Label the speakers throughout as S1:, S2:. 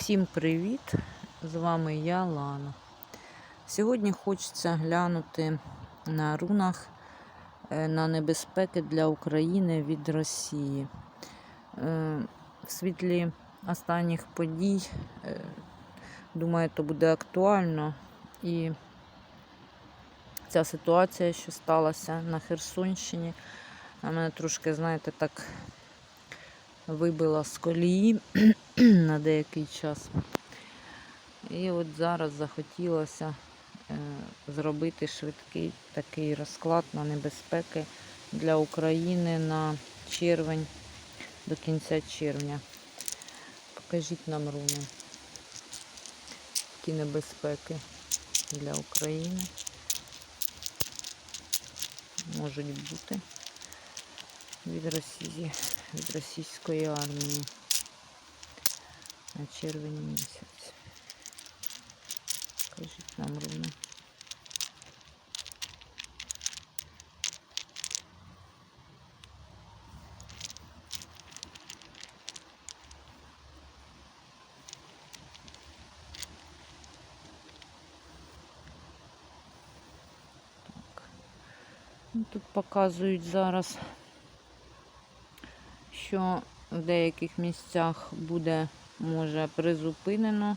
S1: Всім привіт! З вами я Лана. Сьогодні хочеться глянути на рунах е, на небезпеки для України від Росії. Е, В світлі останніх подій, е, думаю, то буде актуально. І ця ситуація, що сталася на Херсонщині, мене трошки, знаєте, так вибила з колії на деякий час. І от зараз захотілося е, зробити швидкий такий розклад на небезпеки для України на червень до кінця червня. Покажіть нам руни, які небезпеки для України можуть бути від Росії, від російської армії на червень місяць. Кажіть нам руни. Ну, Тут показують зараз, що в деяких місцях буде, може, призупинено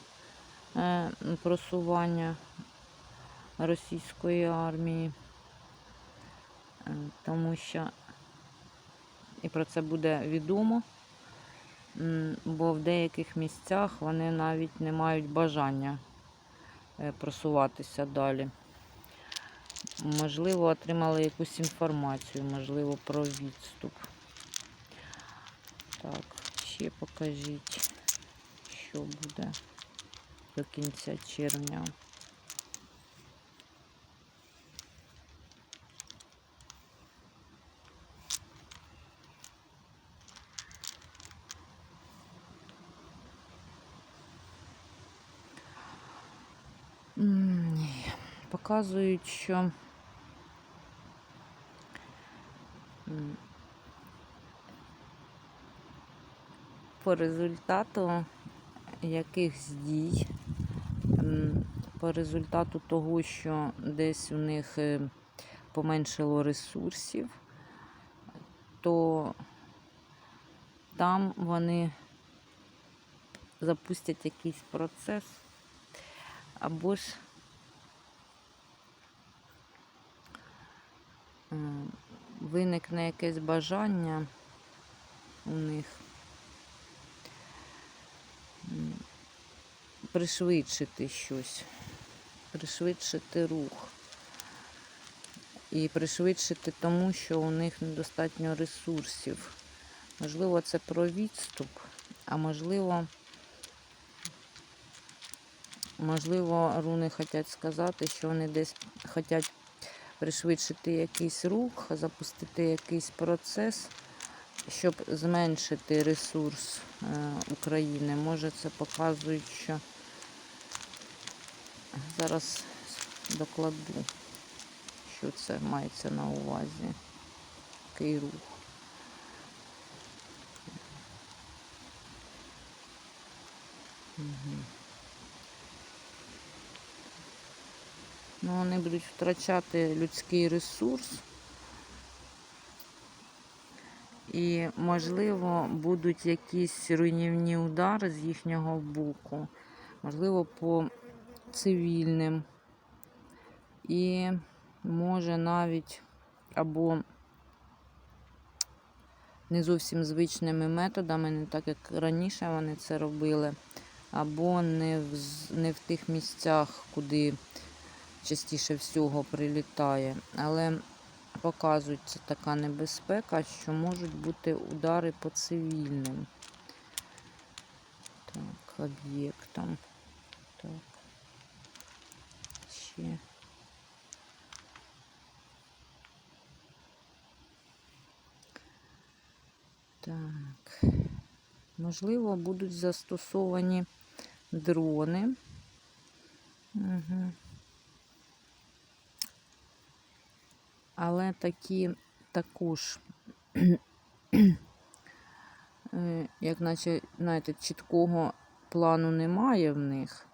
S1: е, просування російської армії, Е, тому що і про це буде відомо, бо в деяких місцях вони навіть не мають бажання е, просуватися далі. Можливо, отримали якусь інформацію, можливо, про відступ. Так, ще покажіть, що буде до кінця червня. Показують, що по результату якихось дій, по результату того, що десь у них е, поменшило ресурсів, то там вони запустять якийсь процес, або ж виникне якесь бажання у них пришвидшити щось, пришвидшити рух. І пришвидшити тому, що у них недостатньо ресурсів. Можливо, це про відступ, а можливо, можливо, руни хочуть сказати, що вони десь хочуть пришвидшити якийсь рух, запустити якийсь процес, щоб зменшити ресурс е, України. Може, це показують, що зараз докладу, що це мається на увазі. Такий рух. Ну, вони будуть втрачати людський ресурс. І, можливо, будуть якісь руйнівні удари з їхнього боку, можливо, по цивільним. І може навіть або не зовсім звичними методами, не так як раніше вони це робили, або не в, не в тих місцях, куди частіше всього прилітає. Але показується така небезпека, що можуть бути удари по цивільним. Так, об'єктам. Так. Ще. Так. Можливо, будуть застосовані дрони. Угу. Але такі також, е, як наче, знаєте, чіткого плану немає в них,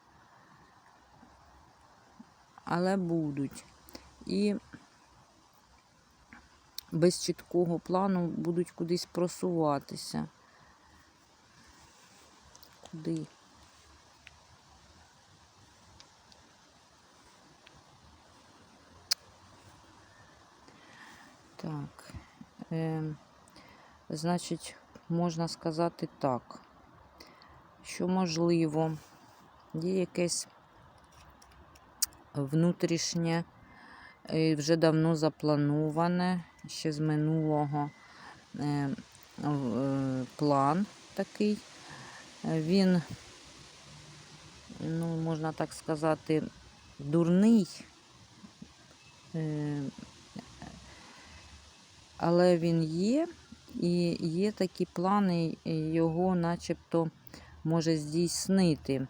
S1: але будуть. І без чіткого плану будуть кудись просуватися. Куди? Так. Е, значить, можна сказати так, що можливо, є якесь внутрішнє, вже давно заплановане, ще з минулого е, е, план такий. Е, Він, ну, можна так сказати, дурний. Але він є, і є такі плани, його начебто може здійснити.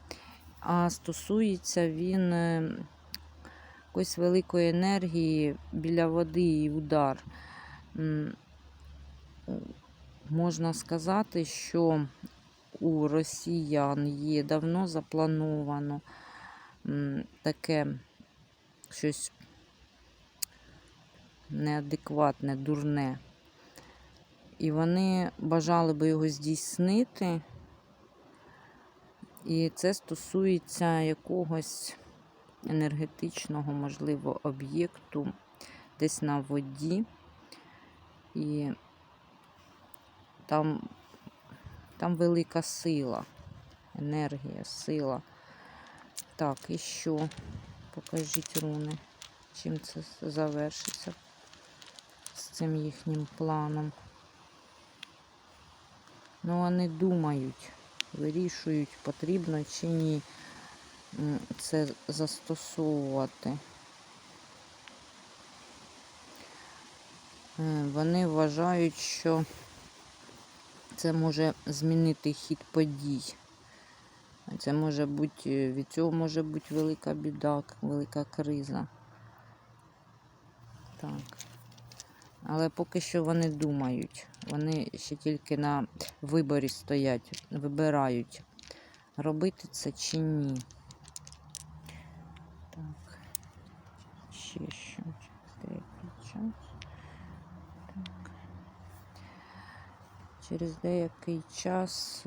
S1: А стосується він якоїсь великої енергії біля води і удар. Можна сказати, що у росіян є давно заплановано таке щось неадекватне, дурне. І вони бажали би його здійснити. І це стосується якогось енергетичного, можливо, об'єкту десь на воді. І там, там велика сила, енергія, сила. Так, і що? Покажіть руни, чим це завершиться з цим їхнім планом. Ну, вони думають, вирішують, потрібно чи ні це застосовувати. Е, Вони вважають, що це може змінити хід подій. Це може бути, від цього може бути велика біда, велика криза. Так. Але поки що вони думають. Вони ще тільки на виборі стоять, вибирають, робити це чи ні. Ще через деякий час. Час.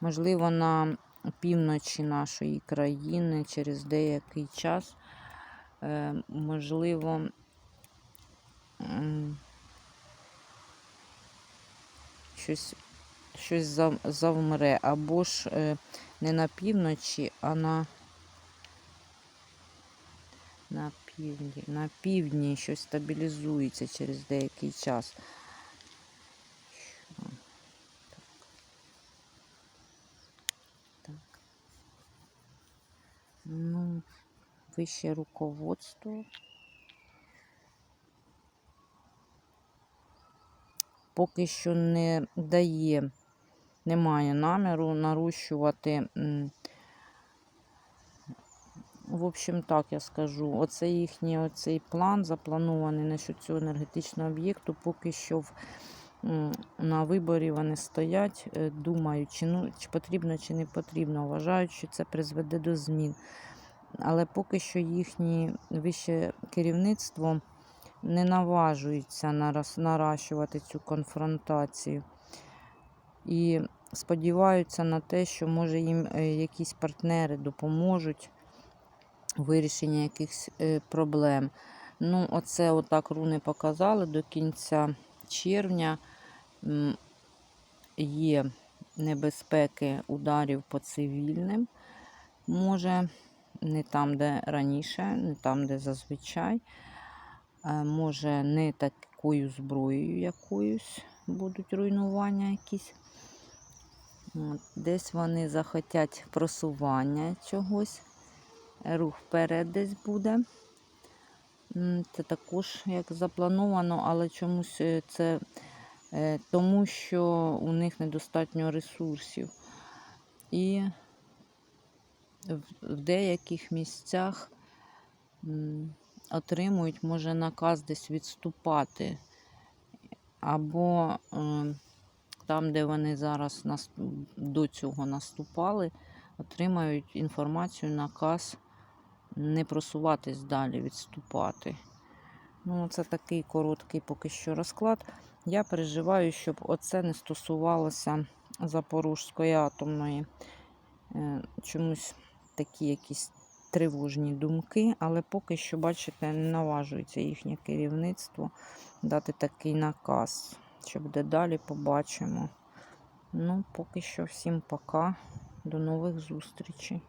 S1: Можливо, на півночі нашої країни через деякий час, е, можливо, щось, щось зав- завмре, або ж е, не на півночі, а на, на півдні, на півдні щось стабілізується через деякий час. Ну, вище руководство. Поки що не дає, немає наміру нарощувати. В общем, так я скажу. Оце їхній оцей план запланований насчет цього енергетичного об'єкту. Поки що в, на виборі вони стоять, е, думають, чи, ну, чи потрібно, чи не потрібно. Вважають, що це призведе до змін. Але поки що їхнє вище керівництво не наважується нараз- наращувати цю конфронтацію. І сподіваються на те, що може їм е, якісь партнери допоможуть у вирішенні якихось е, проблем. Ну, оце отак руни показали до кінця червня. Є небезпеки ударів по цивільним. Може, не там, де раніше, не там, де зазвичай. Е, Може, не такою зброєю якоюсь будуть руйнування якісь. Десь вони захотять просування чогось. Рух вперед десь буде. Це також як заплановано, але чомусь е, це е, тому, що у них недостатньо ресурсів. І в, деяких місцях отримують, може, наказ десь відступати. Або е, там, де вони зараз до цього наступали, отримають інформацію, наказ не просуватись далі, відступати. Ну, це такий короткий поки що розклад. Я переживаю, щоб оце не стосувалося Запорізької атомної. Е, Чомусь такі якісь тривожні думки, але поки що, бачите, не наважується їхнє керівництво дати такий наказ. Що буде далі, побачимо. Ну, поки що всім пока. До нових зустрічей.